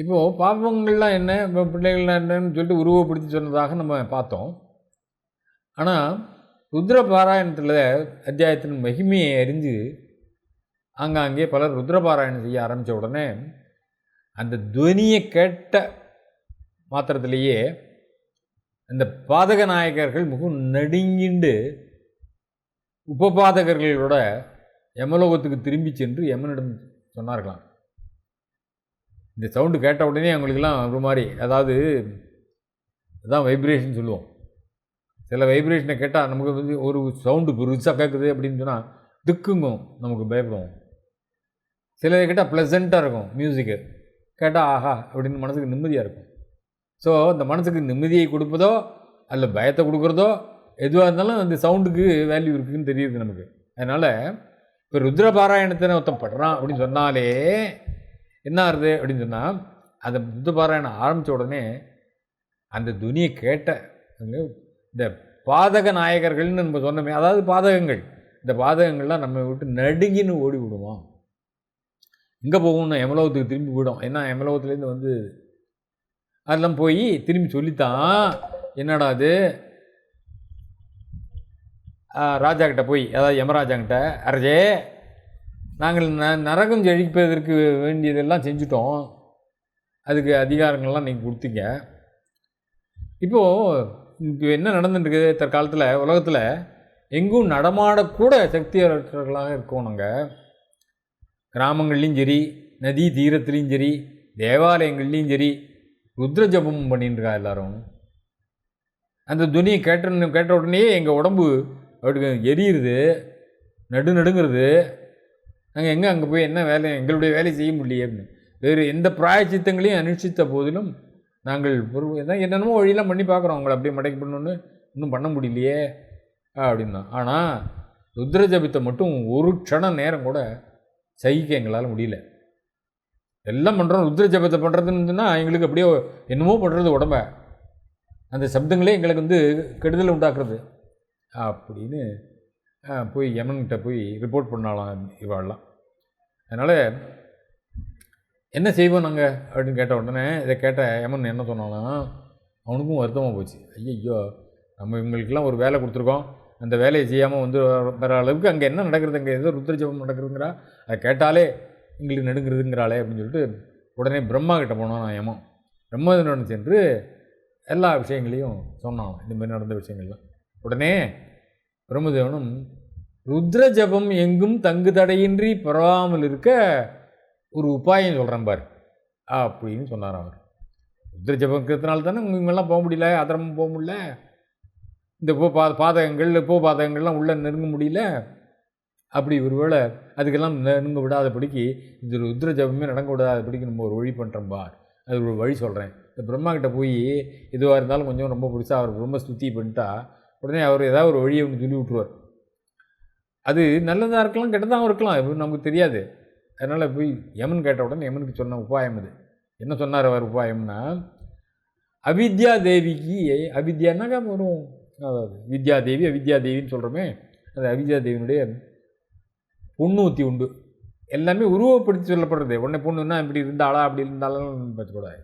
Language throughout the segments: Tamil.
இப்போது பாவங்கள்லாம் என்ன? இப்போ பிள்ளைகள்லாம் என்னன்னு சொல்லிட்டு உருவப்படுத்தி சொன்னதாக நம்ம பார்த்தோம். ஆனால் ருத்ர பாராயணத்தில் அத்தியாயத்தின் மகிமையை அறிஞ்சு ஆங்காங்கே பலர் ருத்ர பாராயணம் செய்ய ஆரம்பித்த உடனே அந்த துவனியை கேட்ட மாத்திரத்திலேயே அந்த பாதக நாயகர்கள் மிகவும் நடுங்கிண்டு உபபாதகர்களோட யமலோகத்துக்கு திரும்பி சென்று யமனிடம் சொன்னார்களாம். இந்த சவுண்டு கேட்ட உடனே அவங்களுக்கெல்லாம் ஒரு மாதிரி அதாவது அதான் வைப்ரேஷன் சொல்லுவோம். சில வைப்ரேஷனை கேட்டால் நமக்கு வந்து ஒரு சவுண்டு பெருசாக கேட்குது அப்படின்னு சொன்னால் திக்குங்கும் நமக்கு பயப்படும் சிலதை கேட்டால் ப்ளசண்ட்டாக இருக்கும் மியூசிக்கு கேட்டால் ஆஹா அப்படின்னு மனசுக்கு நிம்மதியாக இருக்கும். ஸோ இந்த மனசுக்கு நிம்மதியை கொடுப்பதோ அல்ல பயத்தை கொடுக்குறதோ எதுவாக இருந்தாலும் அந்த சவுண்டுக்கு வேல்யூ இருக்குதுன்னு தெரியுது நமக்கு. அதனால் இப்போ ருத்ர பாராயணத்தை ஒருத்தன் படுறான் அப்படின்னு சொன்னாலே என்ன ஆகுது அப்படின்னு சொன்னால் அந்த புத்த பாராயணம் ஆரம்பித்த உடனே அந்த துனியை கேட்ட இந்த பாதக நாயகர்கள்னு நம்ம சொன்னோமே அதாவது பாதகங்கள் இந்த பாதகங்கள்லாம் நம்ம விட்டு நடுங்கின்னு ஓடி விடுவோம் எங்கே போகும்னு எமலோகத்துக்கு திரும்பி விடும் ஏன்னா எமலோகத்துலேருந்து வந்து அதெல்லாம் போய் திரும்பி சொல்லித்தான் என்னடா அது ராஜா போய் அதாவது யமராஜாங்கிட்ட அரஜே நாங்கள் ந நரகம் ஜெயிப்பதற்கு வேண்டியதெல்லாம் செஞ்சுட்டோம். அதுக்கு அதிகாரங்கள்லாம் நீங்கள் கொடுத்தீங்க. இப்போது இப்போ என்ன நடந்துட்டுருக்குது தற்காலத்தில் உலகத்தில் எங்கும் நடமாடக்கூட சக்தியற்றவர்களாக இருக்கோம் நாங்கள் கிராமங்கள்லேயும் சரி நதி தீரத்துலேயும் சரி தேவாலயங்கள்லேயும் சரி ருத்ர ஜபம் பண்ணிட்டுருக்கா எல்லாரும். அந்த துணியை கேட்ட கேட்ட உடனே எங்கள் உடம்பு அப்படி எரியுது நடு நடுங்கிறது. நாங்கள் எங்கே அங்கே போய் என்ன வேலை எங்களுடைய வேலையை செய்ய முடியலையே அப்படின்னு. வேறு எந்த பிராயச்சித்தங்களையும் அனுஷ்டித்த போதிலும் நாங்கள் ஒரு என்னென்னமோ வழியெல்லாம் பண்ணி பார்க்குறோம். அவங்கள அப்படியே மடக்கி பண்ணணுன்னு இன்னும் பண்ண முடியலையே அப்படின்னா. ஆனால் ருத்ர ஜபித்தை மட்டும் ஒரு க்ஷண நேரம் கூட சகிக்க எங்களால் முடியல. எல்லாம் பண்ணுறோம் ருத்ர ஜபத்தை பண்ணுறதுன்னா எங்களுக்கு அப்படியே என்னமோ பண்ணுறது உடம்ப. அந்த சப்தங்களே எங்களுக்கு வந்து கெடுதலை உண்டாக்குறது. அப்படின்னு போய் யமன்கிட்ட போய் ரிப்போர்ட் பண்ணலாம் இவாளெலாம். அதனால் என்ன செய்வோம் நாங்கள் அப்படின்னு கேட்ட உடனே இதை கேட்ட யமன் என்ன சொன்னாலும் அவனுக்கும் வருத்தமாக போச்சு. ஐயோ நம்ம இவங்களுக்கெல்லாம் ஒரு வேலை கொடுத்துருக்கோம். அந்த வேலையை செய்யாமல் வந்து வர அளவுக்கு அங்கே என்ன நடக்கிறது? அங்கே ஏதோ ருத்ரஜபம் நடக்குதுங்கிறா அதை கேட்டாலே எங்களுக்கு நடுங்கிறதுங்கிறாளே அப்படின்னு சொல்லிட்டு உடனே பிரம்மா கிட்ட போனோம் நான் யமம் பிரம்மதனுடன் சென்று எல்லா விஷயங்களையும் சொன்னான். இந்த மாதிரி நடந்த விஷயங்கள்லாம். உடனே பிரம்மதேவனும் ருத்ர ஜபம் எங்கும் தங்கு தடையின்றி பரவாமல் இருக்க ஒரு உபாயம் சொல்கிறேன் பார் அப்படின்னு சொன்னார் அவர். ருத்ர ஜபம் இருக்கிறதுனால தானே இவங்கெல்லாம் போக முடியல அதரமும் போக முடியல. இந்த போ பா பாதகங்கள் போ பாதகங்கள்லாம் உள்ளே நெருங்க முடியல. அப்படி ஒருவேளை அதுக்கெல்லாம் நெருங்க விடாதபடிக்கு இந்த ருத்ர ஜபமே நடங்க விடாதபடிக்கு நம்ம ஒரு வழி பண்ணுறோம் பார். அது ஒரு வழி சொல்கிறேன் இந்த பிரம்மா கிட்ட போய் எதுவாக இருந்தாலும் கொஞ்சம் ரொம்ப பிடிச்சா அவர் ரொம்ப ஸ்துதி பண்ணிட்டா உடனே அவர் ஏதாவது ஒரு வழியை ஒன்று சொல்லி விட்ருவார் அது நல்லதாக இருக்கலாம் கெட்டதாகவும் இருக்கலாம் நமக்கு தெரியாது. அதனால் போய் யமன் கேட்ட உடனே யமனுக்கு சொன்ன உபாயம் அது. என்ன சொன்னார் அவர் உபாயம்னா அவித்யா தேவிக்கு அவித்யானாக்கா வரும்? அதாவது வித்யா தேவி அவித்யா தேவின்னு சொல்கிறோமே அது அவித்யா தேவியினுடைய பொண்ணூத்தி உண்டு. எல்லாமே உருவப்படுத்தி சொல்லப்படுறது. உடனே பொண்ணுன்னா இப்படி இருந்தாளா அப்படி இருந்தாலும் பார்த்துக்கூடாது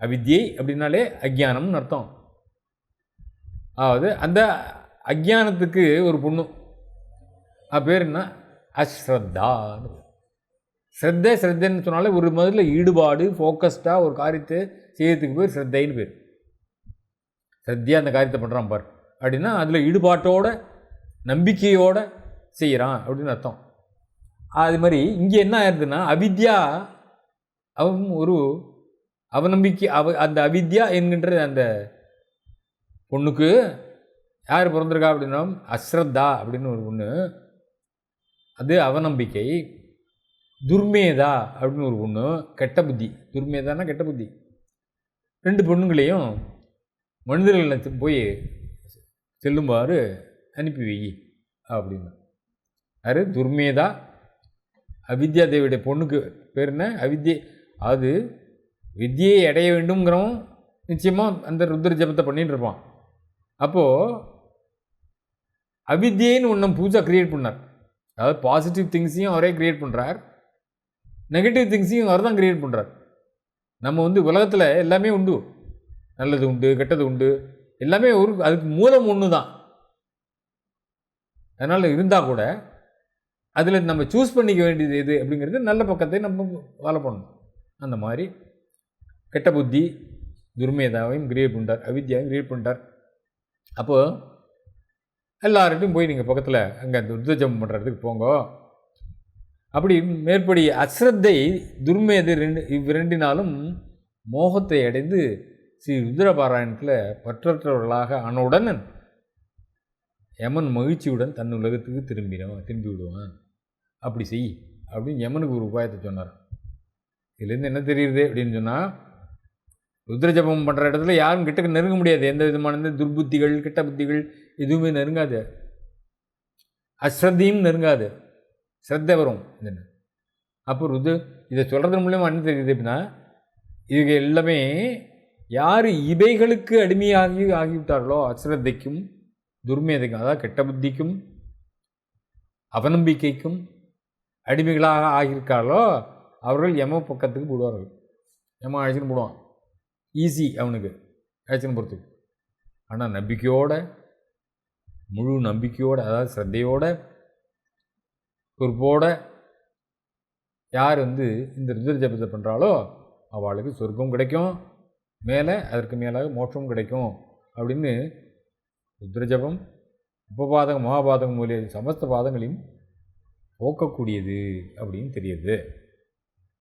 அவித்யை அப்படின்னாலே அக்ஞானம்னு அர்த்தம். அதாவது அந்த அஜானத்துக்கு ஒரு பொண்ணு. அது பேர் என்ன? அஸ்ரத்தான்னு ஸ்ரத்தை ஸ்ரத்தைன்னு சொன்னாலே ஒரு முதல்ல ஈடுபாடு ஃபோக்கஸ்டாக ஒரு காரியத்தை செய்யறதுக்கு பேர் ஸ்ரத்தைன்னு பேர். ஸ்ரத்தையாக அந்த காரியத்தை பண்ணுறான் பார். அப்படின்னா அதில் ஈடுபாட்டோட நம்பிக்கையோடு செய்கிறான் அப்படின்னு அர்த்தம். அது மாதிரி இங்கே என்ன ஆயிருதுன்னா அவித்யா அவன் ஒரு அவநம்பிக்கை அவ அந்த அவித்யா என்கின்ற அந்த பொண்ணுக்கு யார் பிறந்திருக்கா அப்படின்னா அஸ்ரத்தா அப்படின்னு ஒரு பொண்ணு. அது அவநம்பிக்கை. துர்மேதா அப்படின்னு ஒரு பொண்ணு. கெட்ட புத்தி. துர்மேதானா கெட்ட புத்தி. ரெண்டு பொண்ணுங்களையும் மனிதர்கள் போய் செல்லுமாறு அனுப்பி வை அப்படின்னு. யார்? துர்மேதா. அவித்யா தேவியுடைய பொண்ணுக்கு பேர் என்ன? அவித்யை. அது வித்தியை அடைய வேண்டும்ங்கிறவன் நிச்சயமாக அந்த ருத்ர ஜபத்தை பண்ணிகிட்டு இருப்பான். அப்போது அவித்யைன்னு ஒன்றும் பூஜா க்ரியேட் பண்ணார். அதாவது பாசிட்டிவ் திங்ஸையும் அவரே க்ரியேட் பண்ணுறார் நெகட்டிவ் திங்ஸையும் அவர் தான் க்ரியேட் பண்ணுறார் நம்ம வந்து உலகத்தில் எல்லாமே உண்டு. நல்லது உண்டு கெட்டது உண்டு. எல்லாமே ஒரு அதுக்கு மூலம் ஒன்று தான் அதனால் இருந்தால் கூட அதில் நம்ம சூஸ் பண்ணிக்க வேண்டியது எது அப்படிங்கிறது நல்ல பக்கத்தை நம்ம வாழ பண்ணணும். அந்த மாதிரி கெட்ட புத்தி துர்மேதாவையும் கிரியேட் பண்ணிட்டார் அவித்யாவையும் கிரியேட் பண்ணிட்டார் அப்போது எல்லார்கிட்டையும் போய் நீங்கள் பக்கத்தில் அங்கே துர்தஜம் பண்ணுறதுக்கு போங்க. அப்படி மேற்படி அஸ்ரத்தை துர்மேது ரெண்டு இவ்விரண்டினாலும் மோகத்தை அடைந்து ஸ்ரீ ருத்ரபாராயணத்தில் பற்றற்றவர்களாக ஆனவுடன் யமன் மகிழ்ச்சியுடன் தன் உலகத்துக்கு திரும்பினவன் திரும்பி விடுவான். அப்படி செய் அப்படின்னு யமனுக்கு ஒரு உபாயத்தை சொன்னார். இதுலேருந்து என்ன தெரியுது அப்படின்னு சொன்னால் ருத்ரஜபம் பண்ணுற இடத்துல யாரும் கிட்டக்கு நெருங்க முடியாது. எந்த விதமான துர்புத்திகள் கெட்ட புத்திகள் எதுவுமே நெருங்காது. அஸ்ரத்தையும் நெருங்காது. ஸ்ரத்தை வரும். அப்போ ருது இதை சொல்கிறது மூலியமாக என்ன தெரியுது அப்படின்னா இது எல்லாமே யார் இவைகளுக்கு அடிமையாகி ஆகிவிட்டார்களோ அஸ்ரத்தைக்கும் துர்மேதைக்கும் அதாவது கெட்ட புத்திக்கும் அவநம்பிக்கைக்கும் அடிமைகளாக ஆகியிருக்கார்களோ அவர்கள் யம பக்கத்துக்கு போடுவார்கள். யம அழைச்சின்னு போடுவான் ஈஸி அவனுக்கு. அழைச்சின்னு பொறுத்துக்கு. ஆனால் நம்பிக்கையோட முழு நம்பிக்கையோடு அதாவது ஸ்ரத்தையோட பொறுப்போட யார் வந்து இந்த ருத்ர ஜபத்தை பண்ணுறாளோ அவளுக்கு சொர்க்கம் கிடைக்கும். மேலே அதற்கு மேலாக மோட்சம் கிடைக்கும். அப்படின்னு ருத்ரஜபம் உபபாதகம் மகாபாதகம் மூலிய சமஸ்த பாதங்களையும் போக்கக்கூடியது அப்படின்னு தெரியுது.